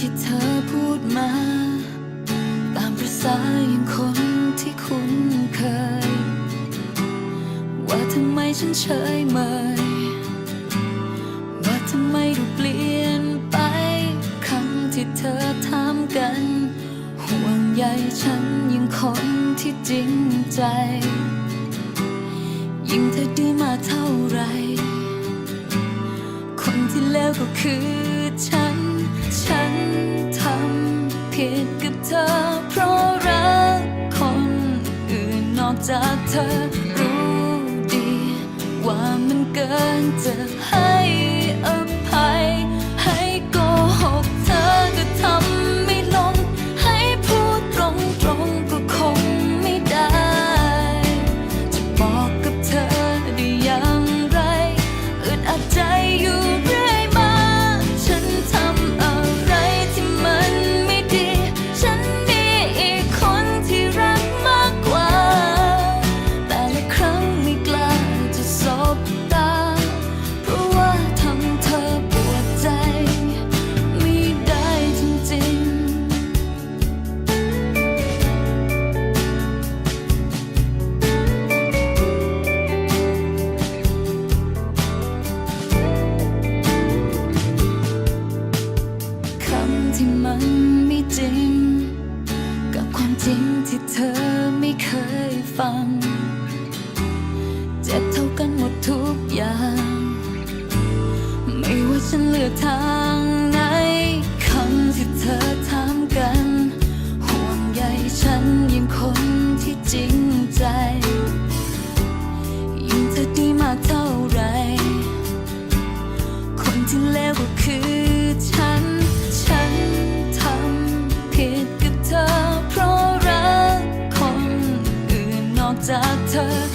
ที่เธอพูดมา ตามประสาอย่างคนที่คุ้นเคย ว่าทำไมฉันเฉยเมย ว่าทำไมดูเปลี่ยนไปคำที่เธอถามกัน ห่วงใยฉันยังคนที่จริงใจ ยิ่งเธอดีมาเท่าไหรคนที่เลวก็คือฉัน ผิดกับเธอ เพราะรักคนอื่นนอกจากเธอรู้ดี ว่ามันเกินจะให้ สิ่งที่เธอไม่เคยฟัง เจ็บเท่ากันหมดทุกอย่าง ไม่ว่าฉันเลือกทางไหนคำที่เธอถามกัน ห่วงใยฉันยิ่งคนที่จริงใจ I love you.